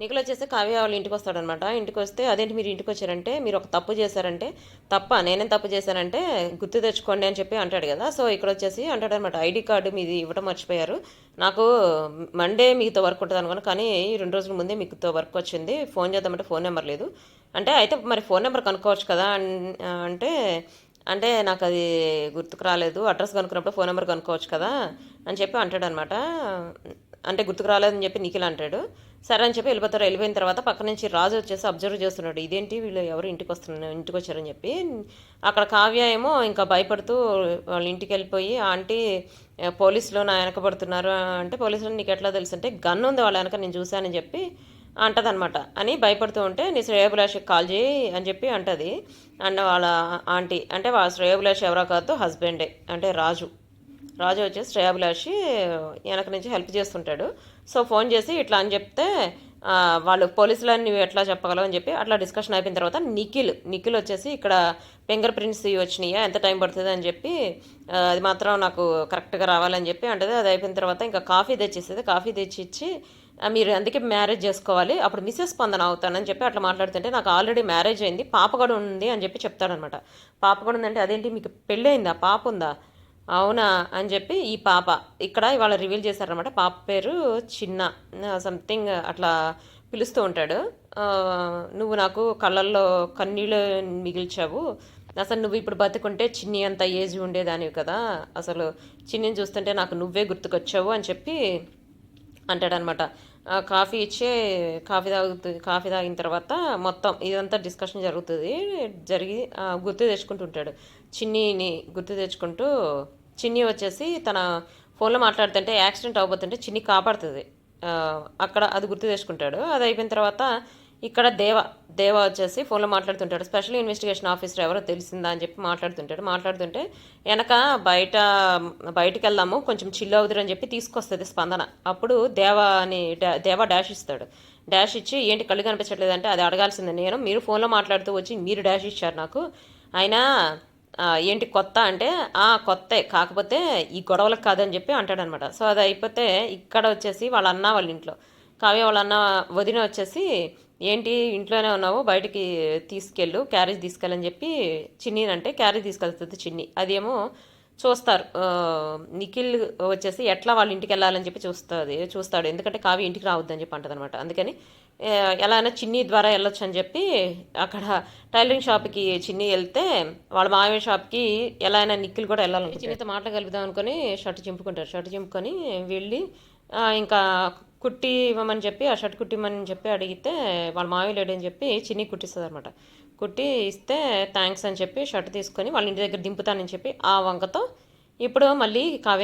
నిఖిల్ వచ్చేసి కావ్య వాళ్ళ ఇంటికి వస్తాడనమాట. ఇంటికి వస్తే అదేంటి మీరు ఇంటికి వచ్చారంటే మీరు ఒక తప్పు చేశారంటే తప్ప నేనేం తప్పు చేశానంటే గుర్తు తెచ్చుకోండి అని చెప్పి అంటాడు కదా. సో ఇక్కడ వచ్చేసి అంటాడు అనమాట ఐడి కార్డు మీది ఇవ్వడం మర్చిపోయారు. నాకు మండే మీతో వర్క్ ఉంటుంది అనుకున్నాను కానీ ఈ రెండు రోజుల ముందే మీతో వర్క్ వచ్చింది. ఫోన్ చేద్దామంటే ఫోన్ నెంబర్ లేదు. అంటే అయితే మరి ఫోన్ నెంబర్ కనుక్కోవచ్చు కదా అంటే అంటే నాకు అది గుర్తుకు రాలేదు. అడ్రస్ కనుక్కున్నప్పుడు ఫోన్ నెంబర్ కనుక్కోవచ్చు కదా అని చెప్పి అంటాడు అనమాట అంటే గుర్తుకు రాలేదని చెప్పి నిఖిల్ అంటాడు. సరే అని చెప్పి వెళ్ళిపోతారు. వెళ్ళిపోయిన తర్వాత పక్క నుంచి రాజు వచ్చేసి అబ్జర్వ్ చేస్తున్నాడు. ఇదేంటి వీళ్ళు ఎవరు ఇంటికి వస్తున్నారు ఇంటికి వచ్చారని చెప్పి అక్కడ కావ్య ఏమో ఇంకా భయపడుతూ వాళ్ళ ఇంటికి వెళ్ళిపోయి ఆంటీ పోలీసులు నా వెనకబడుతున్నారు అంటే పోలీసులు నీకు ఎట్లా తెలుసు అంటే గన్ ఉంది వాళ్ళ వెనక నేను చూశానని చెప్పి అంటదనమాట అని భయపడుతూ ఉంటే నీ శ్రేయభిలాషికి కాల్ చేయి అని చెప్పి అంటది. అండ్ వాళ్ళ ఆంటీ అంటే వాళ్ళ శ్రేయభిలాషి ఎవరో కాదు హస్బెండే అంటే రాజు. రాజు వచ్చేసి శ్రేయాభిలాషి వెనక నుంచి హెల్ప్ చేస్తుంటాడు. సో ఫోన్ చేసి ఇట్లా అని చెప్తే వాళ్ళు పోలీసులని నువ్వు ఎట్లా చెప్పగలవు అని చెప్పి అట్లా డిస్కషన్ అయిపోయిన తర్వాత నిఖిల్ నిఖిల్ వచ్చేసి ఇక్కడ ఫింగర్ ప్రింట్స్ వచ్చినాయా ఎంత టైం పడుతుంది అని చెప్పి అది మాత్రం నాకు కరెక్ట్గా రావాలని చెప్పి అంటే అది అయిపోయిన తర్వాత ఇంకా కాఫీ తెచ్చేసేది. కాఫీ తెచ్చి ఇచ్చి మీరు అందుకే మ్యారేజ్ చేసుకోవాలి. అప్పుడు మిస్సెస్ స్పందన అవుతానని చెప్పి అట్లా మాట్లాడుతుంటే నాకు ఆల్రెడీ మ్యారేజ్ అయింది. పాప కూడా ఉంది అని చెప్పి చెప్తాడనమాట. పాప కూడా ఉందంటే అదేంటి మీకు పెళ్ళి అయిందా? పాప ఉందా? అవునా అని చెప్పి ఈ పాప ఇక్కడ ఇవాళ రివీల్ చేశారనమాట పాప పేరు చిన్న సంథింగ్ అట్లా పిలుస్తూ ఉంటాడు. నువ్వు నాకు కళ్ళల్లో కన్నీళ్ళు మిగిల్చావు. అసలు నువ్వు ఇప్పుడు బతుకుంటే చిన్ని అంత ఏజ్ ఉండేదానివి కదా. అసలు చిన్నిని చూస్తుంటే నాకు నువ్వే గుర్తుకొచ్చావు అని చెప్పి అంటాడనమాట కాఫీ ఇచ్చి కాఫీ తాగుతుంది కాఫీ తాగిన తర్వాత మొత్తం ఇదంతా డిస్కషన్ జరుగుతుంది. జరిగి గుర్తు గుర్తు తెచ్చుకుంటుంటాడు. చిన్నీని గుర్తు తెచ్చుకుంటూ చిన్ని వచ్చేసి తన ఫోన్లో మాట్లాడుతుంటే యాక్సిడెంట్ అవ్వబోతుంటే చిన్ని కాపాడుతుంది. అక్కడ అది గుర్తు తెచ్చుకుంటాడు. అది అయిపోయిన తర్వాత ఇక్కడ దేవ దేవ వచ్చేసి ఫోన్లో మాట్లాడుతుంటాడు. స్పెషల్ ఇన్వెస్టిగేషన్ ఆఫీసర్ ఎవరో తెలిసిందా అని చెప్పి మాట్లాడుతుంటాడు. మాట్లాడుతుంటే వెనక బయట బయటికి వెళ్దాము కొంచెం చిల్లు అవుతురు అని చెప్పి తీసుకొస్తుంది స్పందన. అప్పుడు దేవా అని దేవా దేవ డాష్ ఇస్తాడు. డాష్ ఇచ్చి ఏంటి కళ్ళు కనిపించట్లేదంటే అది అడగాల్సిందే. నేను మీరు ఫోన్లో మాట్లాడుతూ వచ్చి మీరు డాష్ ఇచ్చారు నాకు. అయినా ఏంటి కొత్త అంటే ఆ కొత్తే. కాకపోతే ఈ గొడవలకు కాదని చెప్పి అంటాడనమాట. సో అది అయిపోతే ఇక్కడ వచ్చేసి వాళ్ళ అన్న వాళ్ళ ఇంట్లో. కావ్య వాళ్ళ అన్న వదిన వచ్చేసి ఏంటి ఇంట్లోనే ఉన్నావు బయటికి తీసుకెళ్ళు క్యారేజ్ తీసుకెళ్ళని చెప్పి చిన్ని అంటే క్యారేజ్ తీసుకెళ్తుంది చిన్ని. అదేమో చూస్తారు. నిఖిల్ వచ్చేసి ఎట్లా వాళ్ళ ఇంటికి వెళ్ళాలని చెప్పి చూస్తుంది చూస్తాడు. ఎందుకంటే కావి ఇంటికి రావద్దని చెప్పి అంటుంది అనమాట అందుకని ఎలా అయినా చిన్ని ద్వారా వెళ్ళొచ్చు అని చెప్పి అక్కడ టైలరింగ్ షాప్కి చిన్ని వెళ్తే వాళ్ళ మామయ్య షాప్కి ఎలా అయినా నిఖిల్ కూడా వెళ్ళాలని చిన్నితో మాటలు కలుపుదాం అనుకొని షర్ట్ చింపుకుంటారు. షర్ట్ చింపుకొని వెళ్ళి ఇంకా కుట్టి ఇవ్వమని చెప్పి ఆ షర్ట్ కుట్టిమని చెప్పి అడిగితే వాళ్ళ మామయ్య లేడని చెప్పి చిన్ని కుట్టిస్తుంది అనమాట కుట్టి ఇస్తే థ్యాంక్స్ అని చెప్పి షర్ట్ తీసుకొని వాళ్ళ ఇంటి దగ్గర దింపుతానని చెప్పి ఆ వంకతో ఇప్పుడు మళ్ళీ కావ్య